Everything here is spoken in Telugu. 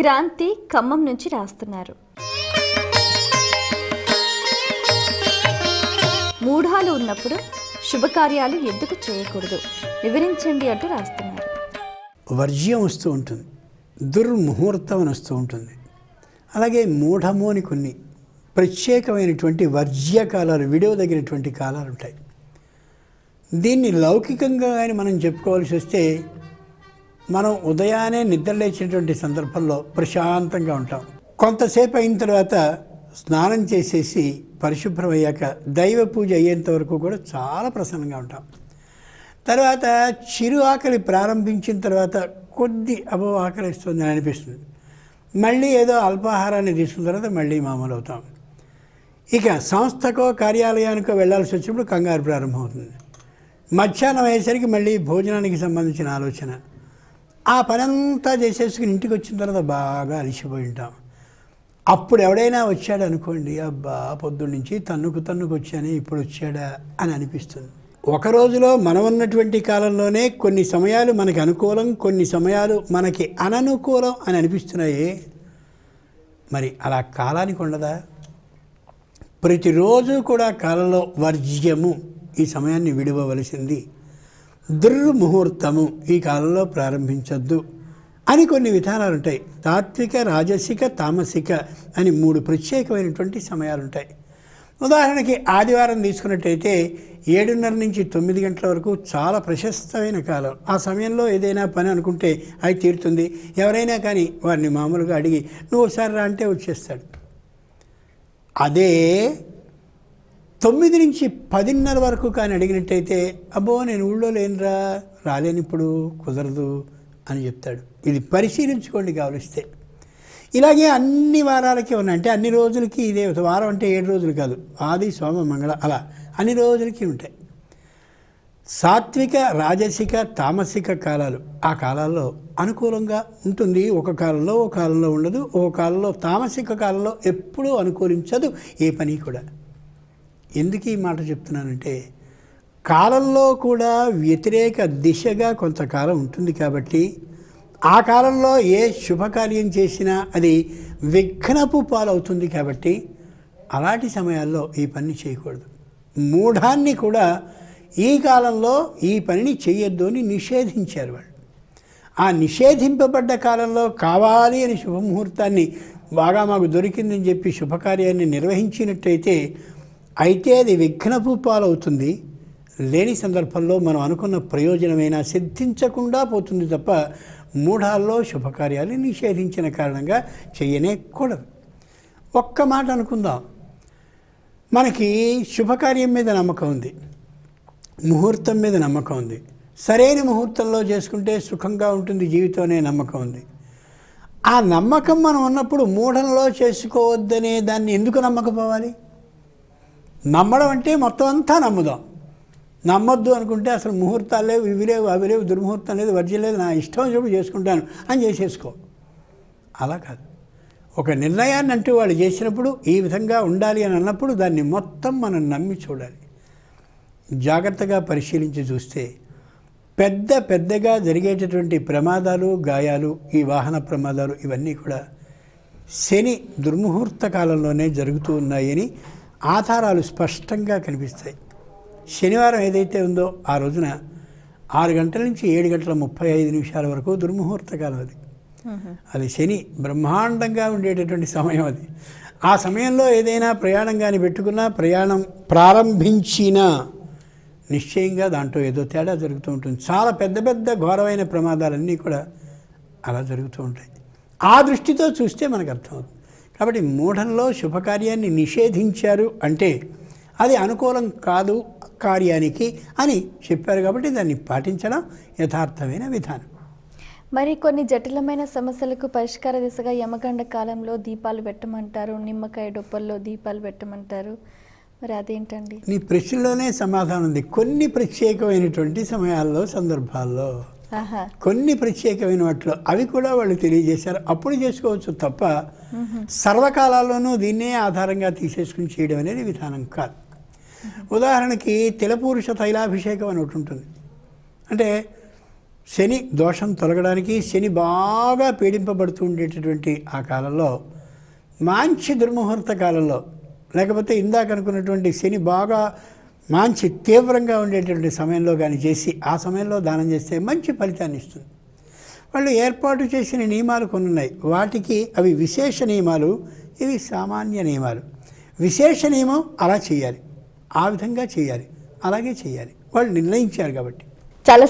క్రాంతి ఖమ్మం నుంచి రాస్తున్నారు. మూఢాలు ఉన్నప్పుడు శుభకార్యాలు ఎందుకు చేయకూడదు? వివరించండి అంటూ రాస్తున్నారు. వర్జ్యం వస్తూ ఉంటుంది. దుర్ముహూర్తం అని వస్తూ ఉంటుంది. అలాగే మూఢము అని కొన్ని ప్రత్యేకమైనటువంటి వర్జ్య కాలాలు విడవదగినటువంటి కాలాలు ఉంటాయి. దీన్ని లౌకికంగా కానీ మనం చెప్పుకోవాల్సి వస్తే మనం ఉదయాన్నే నిద్రలేచినటువంటి సందర్భంలో ప్రశాంతంగా ఉంటాం. కొంతసేపు అయిన తర్వాత స్నానం చేసేసి పరిశుభ్రమయ్యాక దైవ పూజ అయ్యేంత వరకు కూడా చాలా ప్రసన్నంగా ఉంటాం. తర్వాత చిరు ఆకలి ప్రారంభించిన తర్వాత కొద్ది అబో ఆకలిస్తుంది అని అనిపిస్తుంది. మళ్ళీ ఏదో అల్పాహారాన్ని తీసుకున్న తర్వాత మళ్ళీ మామూలు అవుతాం ఇక సంస్థకో కార్యాలయానికో వెళ్ళాల్సి వచ్చినప్పుడు కంగారు ప్రారంభమవుతుంది. మధ్యాహ్నం అయ్యేసరికి మళ్ళీ భోజనానికి సంబంధించిన ఆలోచన. ఆ పనంతా చేసేసుకుని ఇంటికి వచ్చిన తర్వాత బాగా అలిసిపోయి ఉంటాం. అప్పుడు ఎవడైనా వచ్చాడు అనుకోండి అబ్బా పొద్దున్న నుంచి తన్నుకు తన్నుకు వచ్చానే ఇప్పుడు వచ్చాడా అని అనిపిస్తుంది. ఒక రోజులో మనం ఉన్నటువంటి కాలంలోనే కొన్ని సమయాలు మనకి అనుకూలం కొన్ని సమయాలు మనకి అననుకూలం అని అనిపిస్తున్నాయి. మరి అలా కాలానికి ఉండదా? ప్రతిరోజు కూడా కాలంలో వర్జ్యము ఈ సమయాన్ని విడవవలసింది. దుర్ముహూర్తము ఈ కాలంలో ప్రారంభించొద్దు అని కొన్ని విధానాలు ఉంటాయి తాత్విక రాజసిక తామసిక అని మూడు ప్రత్యేకమైనటువంటి సమయాలు ఉంటాయి ఉదాహరణకి ఆదివారం తీసుకున్నట్టయితే ఏడున్నర నుంచి తొమ్మిది గంటల వరకు చాలా ప్రశస్తమైన కాలం. ఆ సమయంలో ఏదైనా పని అనుకుంటే అది తీరుతుంది. ఎవరైనా కానీ వారిని మామూలుగా అడిగి నువ్వు ఒకసారి రా అంటే వచ్చేస్తాడు. అదే తొమ్మిది నుంచి పదిన్నర వరకు కానీ అడిగినట్టయితే అబ్బో నేను ఊళ్ళో లేనురా రాలేను ఇప్పుడు కుదరదు అని చెప్తాడు. ఇది పరిశీలించుకోండి కావలిస్తే ఇలాగే అన్ని వారాలకి ఉన్నాయి. అంటే అన్ని రోజులకి ఇదే వారం అంటే ఏడు రోజులు కాదు. ఆది సోమ మంగళ అలా అన్ని రోజులకి ఉంటాయి. సాత్విక రాజసిక తామసిక కాలాలు ఆ కాలాల్లో అనుకూలంగా ఉంటుంది. ఒక కాలంలో ఒక కాలంలో ఉండదు. ఒక కాలంలో తామసిక కాలంలో ఎప్పుడూ అనుకూలించదు. ఏ పని కూడా. ఎందుకు ఈ మాట చెప్తున్నానంటే కాలంలో కూడా వ్యతిరేక దిశగా కొంతకాలం ఉంటుంది కాబట్టి ఆ కాలంలో ఏ శుభకార్యం చేసినా అది విఘ్నపు పాలవుతుంది కాబట్టి అలాంటి సమయాల్లో ఈ పని చేయకూడదు. మూఢాన్ని కూడా ఈ కాలంలో ఈ పనిని చేయొద్దు అని నిషేధించారు వాళ్ళు. ఆ నిషేధింపబడ్డ కాలంలో కావాలి అని శుభముహూర్తాన్ని బాగా మాకు దొరికిందని చెప్పి శుభకార్యాన్ని నిర్వహించినట్టయితే అయితే అది విఘ్నపు పాలవుతుంది లేని సందర్భంలో మనం అనుకున్న ప్రయోజనమైనా సిద్ధించకుండా పోతుంది తప్ప మూఢాల్లో శుభకార్యాలు నిషేధించిన కారణంగా చేయనే కూడదు. ఒక్క మాట అనుకుందాం. మనకి శుభకార్యం మీద నమ్మకం ఉంది. ముహూర్తం మీద నమ్మకం ఉంది. సరైన ముహూర్తంలో చేసుకుంటే సుఖంగా ఉంటుంది జీవితం అనే నమ్మకం ఉంది. ఆ నమ్మకం మనం ఉన్నప్పుడు మూఢంలో చేసుకోవద్దనే దాన్ని ఎందుకు నమ్మకపోవాలి? నమ్మడం అంటే మొత్తం అంతా నమ్ముదాం. నమ్మొద్దు అనుకుంటే అసలు ముహూర్తాలు లేవు ఇవి లేవు అవి లేవు దుర్ముహూర్తం లేదు వర్జ్యం లేదు నా ఇష్టం చెప్పి చేసుకుంటాను అని చేసేసుకో. అలా కాదు. ఒక నిర్ణయాన్ని అంటూ వాళ్ళు చేసినప్పుడు ఈ విధంగా ఉండాలి అని అన్నప్పుడు దాన్ని మొత్తం మనం నమ్మి చూడాలి. జాగ్రత్తగా పరిశీలించి చూస్తే పెద్ద పెద్దగా జరిగేటటువంటి ప్రమాదాలు గాయాలు ఈ వాహన ప్రమాదాలు ఇవన్నీ కూడా శని దుర్ముహూర్త కాలంలోనే జరుగుతూ ఉన్నాయని ఆధారాలు స్పష్టంగా కనిపిస్తాయి. శనివారం ఏదైతే ఉందో ఆ రోజున ఆరు గంటల నుంచి ఏడు గంటల ముప్పై ఐదు నిమిషాల వరకు దుర్ముహూర్త కాలం అది. అది శని బ్రహ్మాండంగా ఉండేటటువంటి సమయం అది. ఆ సమయంలో ఏదైనా ప్రయాణం కానీ పెట్టుకున్నా ప్రయాణం ప్రారంభించినా నిశ్చయంగా దాంట్లో ఏదో తేడా జరుగుతూ ఉంటుంది. చాలా పెద్ద పెద్ద ఘోరమైన ప్రమాదాలన్నీ కూడా అలా జరుగుతూ ఉంటాయి. ఆ దృష్టితో చూస్తే మనకు అర్థమవుతుంది. కాబట్టి మూఢంలో శుభకార్యాన్ని నిషేధించారు అంటే అది అనుకూలం కాదు కార్యానికి అని చెప్పారు కాబట్టి దాన్ని పాటించడం యథార్థమైన విధానం. మరి కొన్ని జటిలమైన సమస్యలకు పరిష్కార దిశగా యమగండ కాలంలో దీపాలు పెట్టమంటారు నిమ్మకాయ డొప్పల్లో దీపాలు పెట్టమంటారు. మరి అదేంటండి? నీ ప్రశ్నలోనే సమాధానం ఉంది. కొన్ని ప్రత్యేకమైనటువంటి సమయాల్లో సందర్భాల్లో కొన్ని ప్రత్యేకమైన వాటిలో అవి కూడా వాళ్ళు తెలియజేశారు. అప్పుడు చేసుకోవచ్చు తప్ప సర్వకాలాల్లోనూ దీన్నే ఆధారంగా తీసేసుకుని చేయడం అనేది విధానం కాదు. ఉదాహరణకి తెలపురుష తైలాభిషేకం అని ఒకటి ఉంటుంది. అంటే శని దోషం తొలగడానికి శని బాగా పీడింపబడుతూ ఉండేటటువంటి ఆ కాలంలో మంచి దుర్ముహూర్త కాలంలో లేకపోతే ఇందాక అనుకున్నటువంటి శని బాగా మంచి తీవ్రంగా ఉండేటువంటి సమయంలో కానీ చేసి ఆ సమయంలో దానం చేస్తే మంచి ఫలితాన్ని ఇస్తుంది. వాళ్ళు ఏర్పాటు చేసిన నియమాలు కొన్ని ఉన్నాయి వాటికి అవి విశేష నియమాలు ఇవి సామాన్య నియమాలు. విశేష నియమం అలా చేయాలి. ఆ విధంగా చేయాలి. అలాగే చేయాలి. వాళ్ళు నిర్ణయించారు కాబట్టి. చాలా